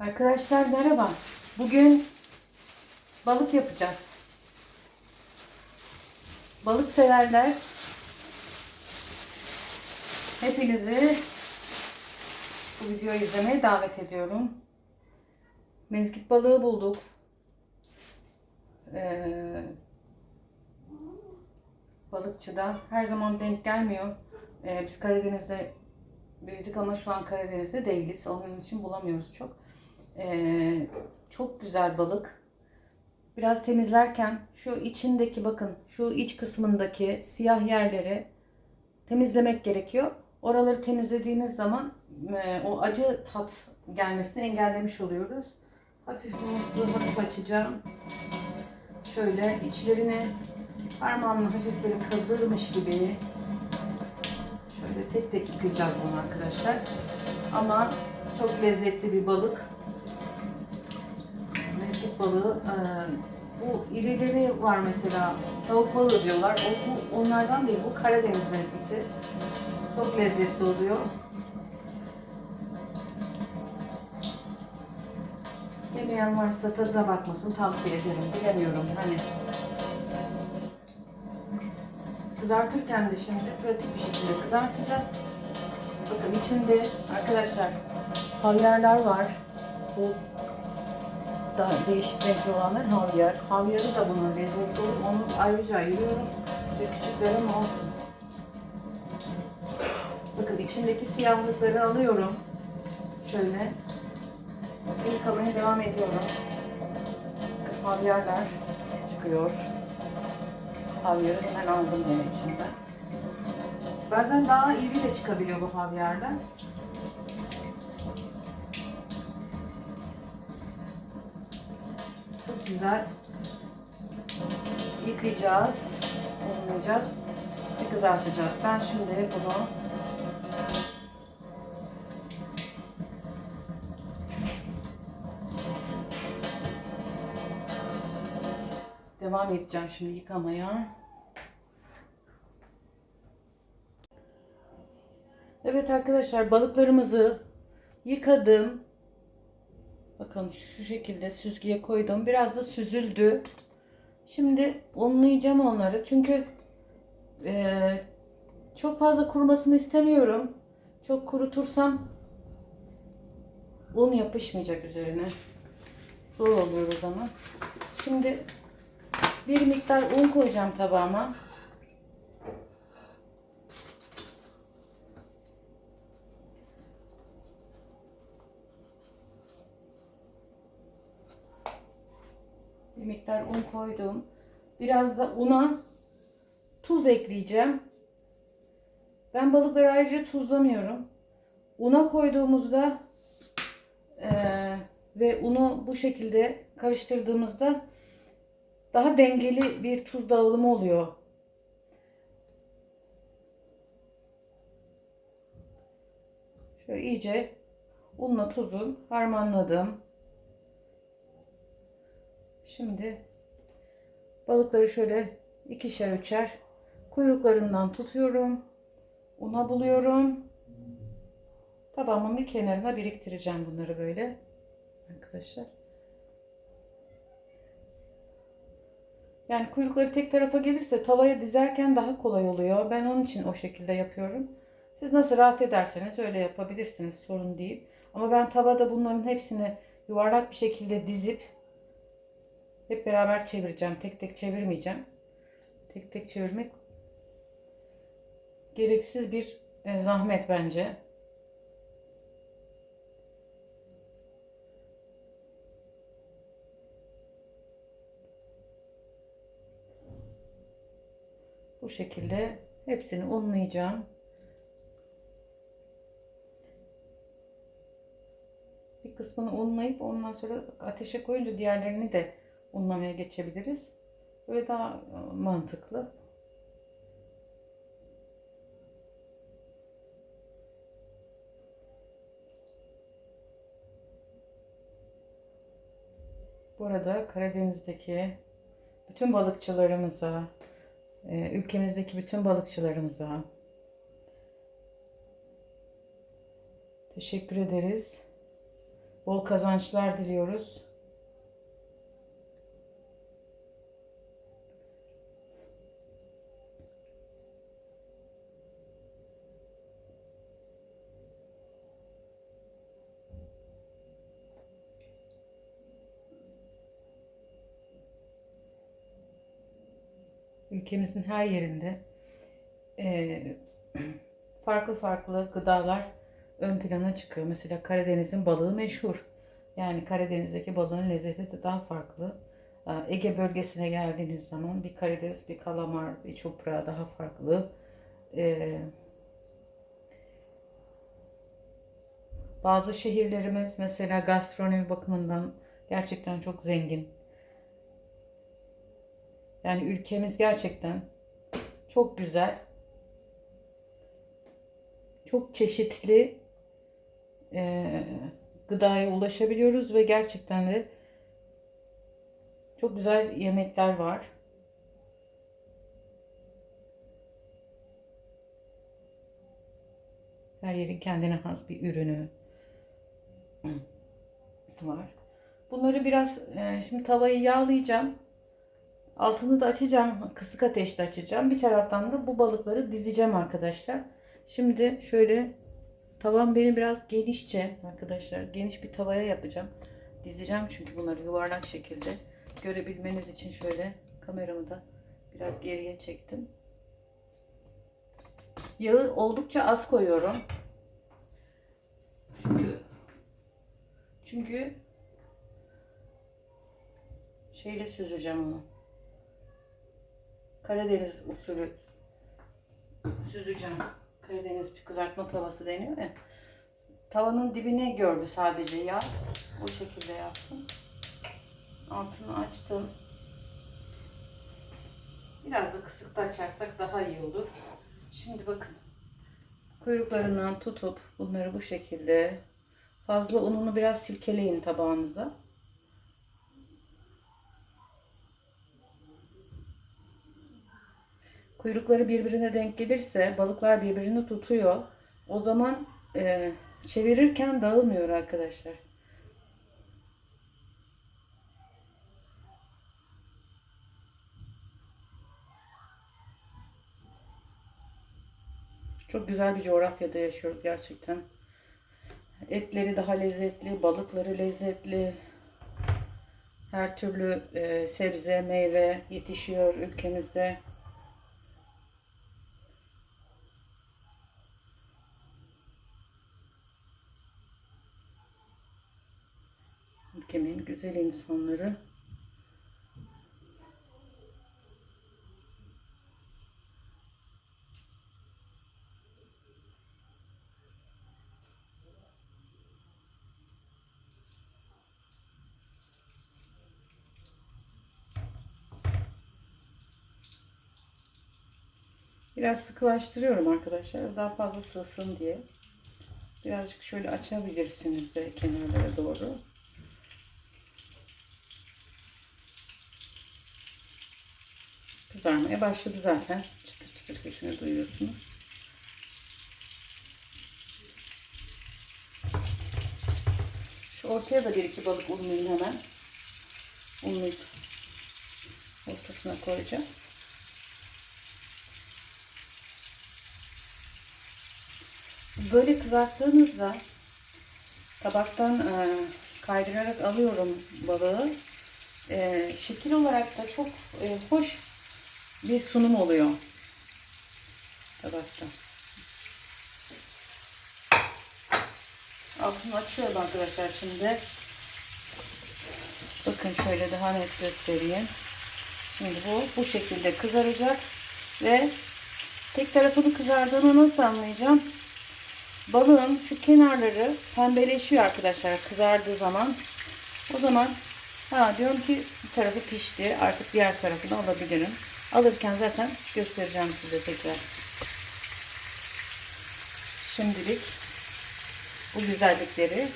Arkadaşlar merhaba. Bugün balık yapacağız. Balık severler. Hepinizi bu videoyu izlemeye davet ediyorum. Mezgit balığı bulduk. Ee, balıkçıda her zaman denk gelmiyor. Ee, biz Karadeniz'de büyüdük ama şu an Karadeniz'de değiliz. Onun için bulamıyoruz çok. Ee, çok güzel balık. Biraz temizlerken şu içindeki bakın şu iç kısmındaki siyah yerleri temizlemek gerekiyor. Oraları temizlediğiniz zaman e, o acı tat gelmesini engellemiş oluyoruz. Hafif hızlı hafif açacağım. Şöyle içlerini parmağımla hafif böyle kazırmış gibi şöyle tek tek yıkayacağız bunu arkadaşlar. Ama çok lezzetli bir balık. Balığı. e, bu irileri var mesela. Tavuk balığı diyorlar. O, bu onlardan değil. Bu Karadeniz mezgiti. Çok lezzetli oluyor. Yemeyen varsa tadına bakmasın tavsiye ederim. Bilemiyorum hani. Kızartırken de şimdi pratik bir şekilde kızartacağız. Bakın içinde arkadaşlar havyarlar var. Bu daha değişik renkli olanlar havyar. Havyarı da bunun lezzetli olur. Onu ayrıca ayırıyorum. Şöyle küçüklerim olsun. Bakın içindeki siyahlıkları alıyorum. Şöyle. Yıkamaya devam ediyorum. Havyarlar çıkıyor. Havyarı hemen aldım yine içinden. Bazen daha iri de çıkabiliyor bu havyarlar. Çok güzel. Yıkayacağız. Unlayacağız. Ve kızartacağız. Ben şimdi bunu devam edeceğim şimdi yıkamaya. Evet arkadaşlar balıklarımızı yıkadım. Bakın şu şekilde süzgeye koydum. Biraz da süzüldü. Şimdi unlayacağım onları. Çünkü eee, çok fazla kurumasını istemiyorum. Çok kurutursam un yapışmayacak üzerine. Zor oluyor o zaman. Şimdi bir miktar un koyacağım tabağıma. Bir miktar un koydum. Biraz da una tuz ekleyeceğim. Ben balıkları ayrıca tuzlamıyorum. Una koyduğumuzda eee, ve unu bu şekilde karıştırdığımızda daha dengeli bir tuz dağılımı oluyor. Şöyle iyice unla tuzu harmanladım. Şimdi balıkları şöyle ikişer üçer kuyruklarından tutuyorum. Una buluyorum. Tabağımın bir kenarına biriktireceğim bunları böyle. Arkadaşlar. Yani kuyrukları tek tarafa gelirse tavaya dizerken daha kolay oluyor. Ben onun için o şekilde yapıyorum. Siz nasıl rahat ederseniz öyle yapabilirsiniz. Sorun değil. Ama ben tavada bunların hepsini yuvarlak bir şekilde dizip hep beraber çevireceğim. Tek tek çevirmeyeceğim. Tek tek çevirmek gereksiz bir e, zahmet bence. Bu şekilde hepsini unlayacağım. Bir kısmını unlayıp ondan sonra ateşe koyunca diğerlerini de unlamaya geçebiliriz. Böyle daha e, mantıklı. Bu arada Karadeniz'deki bütün balıkçılarımıza, e, ülkemizdeki bütün balıkçılarımıza teşekkür ederiz. Bol kazançlar diliyoruz. Ülkemizin her yerinde eee, farklı farklı gıdalar ön plana çıkıyor. Mesela Karadeniz'in balığı meşhur. Yani Karadeniz'deki balığın lezzeti de daha farklı. Aa, Ege bölgesine geldiğiniz zaman bir karides, bir kalamar, bir çupra daha farklı. Eee, bazı şehirlerimiz mesela gastronomi bakımından gerçekten çok zengin. Yani ülkemiz gerçekten çok güzel. Çok çeşitli eee, gıdaya ulaşabiliyoruz ve gerçekten de çok güzel yemekler var. Her yerin kendine has bir ürünü var. Bunları biraz eee, şimdi tavayı yağlayacağım. Altını da açacağım. Kısık ateşte açacağım. Bir taraftan da bu balıkları dizeceğim arkadaşlar. Şimdi şöyle tavam benim biraz genişçe arkadaşlar. Geniş bir tavaya yapacağım. Dizeceğim çünkü bunları yuvarlak şekilde. Görebilmeniz için şöyle kameramı da biraz geriye çektim. Yağı oldukça az koyuyorum. Çünkü çünkü şeyle süzeceğim onu. Karadeniz usulü süzeceğim. Karadeniz kızartma tavası deniyor ya. Tavanın dibini gördü sadece yağ. O şekilde yaptım. Altını açtım. Biraz da kısıkta açarsak daha iyi olur. Şimdi bakın. Kuyruklarından tutup bunları bu şekilde fazla ununu biraz silkeleyin tabağınıza. Kuyrukları birbirine denk gelirse balıklar birbirini tutuyor. O zaman e, çevirirken dağılmıyor arkadaşlar. Çok güzel bir coğrafyada yaşıyoruz gerçekten. Etleri daha lezzetli, balıkları lezzetli. Her türlü e, sebze, meyve yetişiyor ülkemizde. Güzel insanları. Biraz sıkılaştırıyorum arkadaşlar. Daha fazla sığsın diye. Birazcık şöyle açabilirsiniz de kenarlara doğru. Kızarmaya başladı zaten. Çıtır çıtır sesini duyuyorsunuz. Şu ortaya da bir iki balık unlayayım hemen. Unlayıp ortasına koyacağım. Böyle kızarttığınızda tabaktan e, kaydırarak alıyorum balığı. E, şekil olarak da çok e, hoş bir sunum oluyor tabakta. Altını açıyorum arkadaşlar şimdi. Bakın şöyle daha net göstereyim. Şimdi bu bu şekilde kızaracak ve tek tarafını kızardığını nasıl anlayacağım? Balığın şu kenarları pembeleşiyor arkadaşlar kızardığı zaman. O zaman ha diyorum ki bir tarafı pişti. Artık diğer tarafını alabilirim. Alırken zaten göstereceğim size tekrar. Şimdilik bu güzellikleri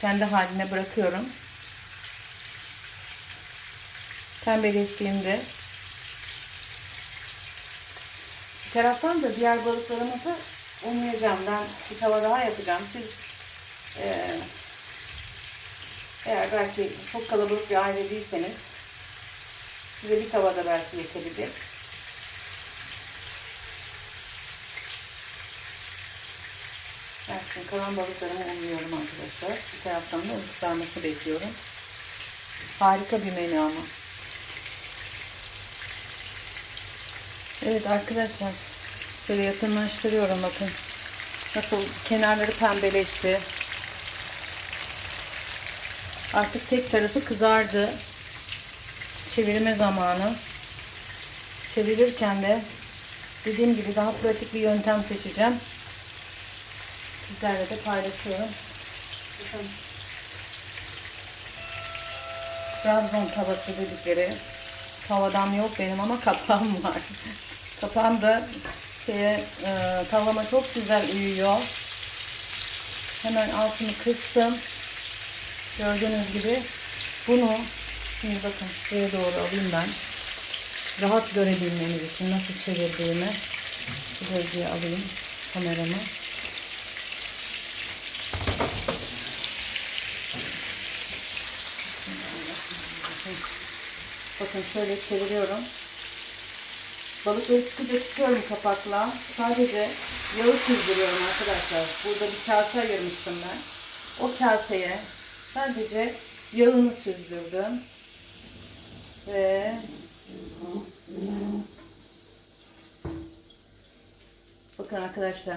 kendi haline bırakıyorum. Pembeleştiğinde bir taraftan da diğer balıklarımızı unlayacağım. Ben bir tava daha yapacağım. Siz e, Eğer belki çok kalabalık bir aile değilseniz size bir tavada belki yetebilir. Ben şimdi kalan balıklarımı unluyorum arkadaşlar. Bir taraftan da un bekliyorum. Harika bir menü ama. Evet arkadaşlar. Şöyle yakınlaştırıyorum bakın. Nasıl kenarları pembeleşti. Artık tek tarafı kızardı. Çevirme zamanı. Çevirirken de dediğim gibi daha pratik bir yöntem seçeceğim. Sizlerle de paylaşıyorum. Bakın. Trabzon tavası dedikleri tavadan yok benim ama kapağım var. Kapağım da şeye, e, tavama çok güzel uyuyor. Hemen altını kıstım. Gördüğünüz gibi bunu şimdi bakın şuraya doğru alayım ben. Rahat görebilmeniz için nasıl çevirdiğimi şu bölgeye alayım kameramı. Bakın şöyle çeviriyorum. Balıkları sıkıca tutuyorum kapakla. Sadece yağı süzdürüyorum arkadaşlar. Burada bir kase ayırmıştım ben. O kaseye sadece yağını süzdürdüm. Ve bakın arkadaşlar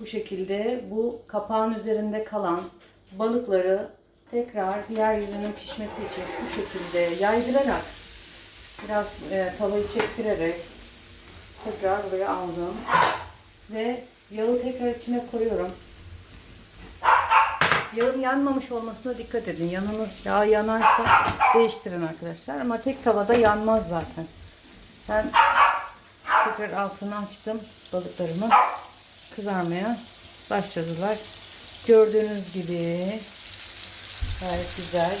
bu şekilde bu kapağın üzerinde kalan balıkları tekrar diğer yüzünün pişmesi için şu şekilde yaydırarak biraz e, tavayı çektirerek tekrar buraya aldım ve yağı tekrar içine koyuyorum. Yağın yanmamış olmasına dikkat edin. Yanını, yağ yanarsa değiştirin arkadaşlar. Ama tek tavada yanmaz zaten. Ben tekrar altını açtım balıklarımı kızarmaya başladılar. Gördüğünüz gibi gayet güzel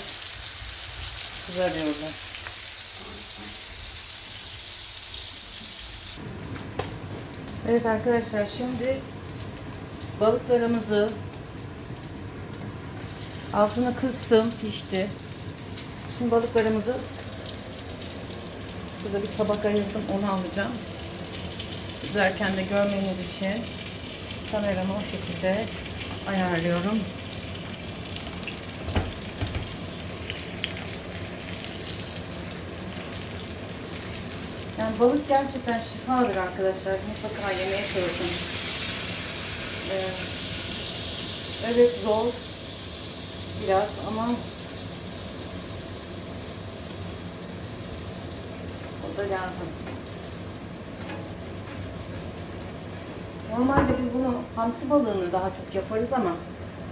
kızarıyorlar. Evet arkadaşlar şimdi balıklarımızı altına kıstım pişti. Şimdi balıklarımızı şurada bir tabak ayırdım onu alacağım. Kızarken de görmeniz için kameramı o şekilde ayarlıyorum. Yani balık gerçekten şifadır arkadaşlar. Mutlaka yemeye çalışın. Ee, evet zor biraz ama o da lazım. Normalde biz bunu hamsi balığını daha çok yaparız ama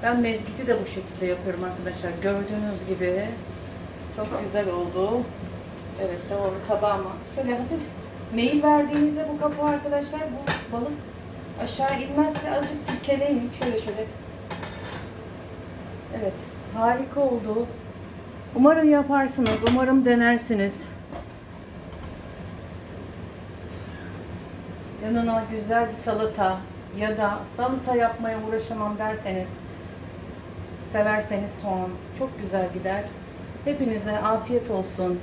ben mezgiti de bu şekilde yapıyorum arkadaşlar. Gördüğünüz gibi çok güzel oldu. Evet doğru tabağıma. Şöyle hafif meyil verdiğinizde bu kapağı arkadaşlar bu balık aşağı inmezse azıcık silkeleyin. Şöyle şöyle. Evet harika oldu. Umarım yaparsınız. Umarım denersiniz. Yanına güzel bir salata ya da salata yapmaya uğraşamam derseniz severseniz soğan çok güzel gider. Hepinize afiyet olsun.